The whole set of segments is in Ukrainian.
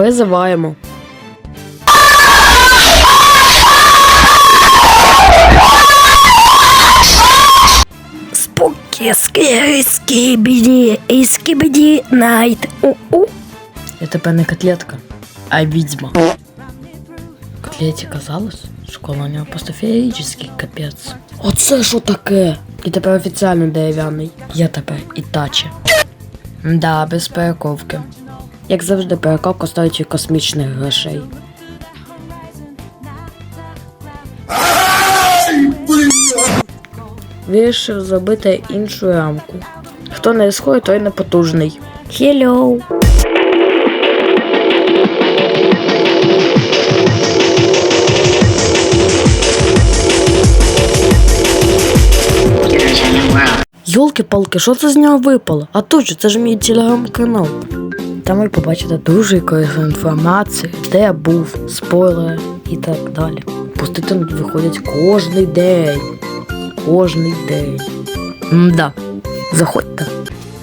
Призиваємо. Спокі, скері, скібіді, і скібіді, найт. У-у. Я тепер не котлетка, а відьма. Котлеті казалось, школа у нього просто феєричний капець. Оце що таке? І тепер офіціально дерев'яний. Я тепер Ітачі. Да, без перековки. Як завжди, перековка стоїть космічних грошей. Вирішив зробити іншу рамку. Хто не рискує, той не потужний. Hello! Йолки-палки, що це з нього випало? А точно, це ж мій телеграм-канал. Там ви побачите дуже корисну інформацію, де я був, спойлери і так далі. Пости тут виходять кожний день. Кожний день. Мда. Заходьте.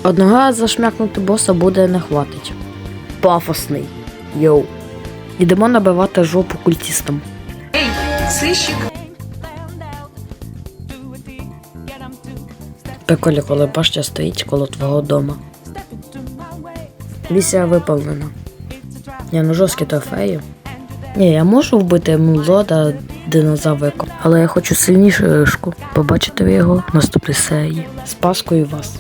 Одного разу зашмякнути боса буде не хватить. Пафосний. Йоу. Ідемо набивати жопу культістам. Сыщик. Приколі, коли башня стоїть коло твого дома. Місія виповнена. Я ну жорсткі трофеї. Ні, я можу вбити млода динозавриком, але я хочу сильнішу ришку. Побачите його в наступній серії. З Паскою вас.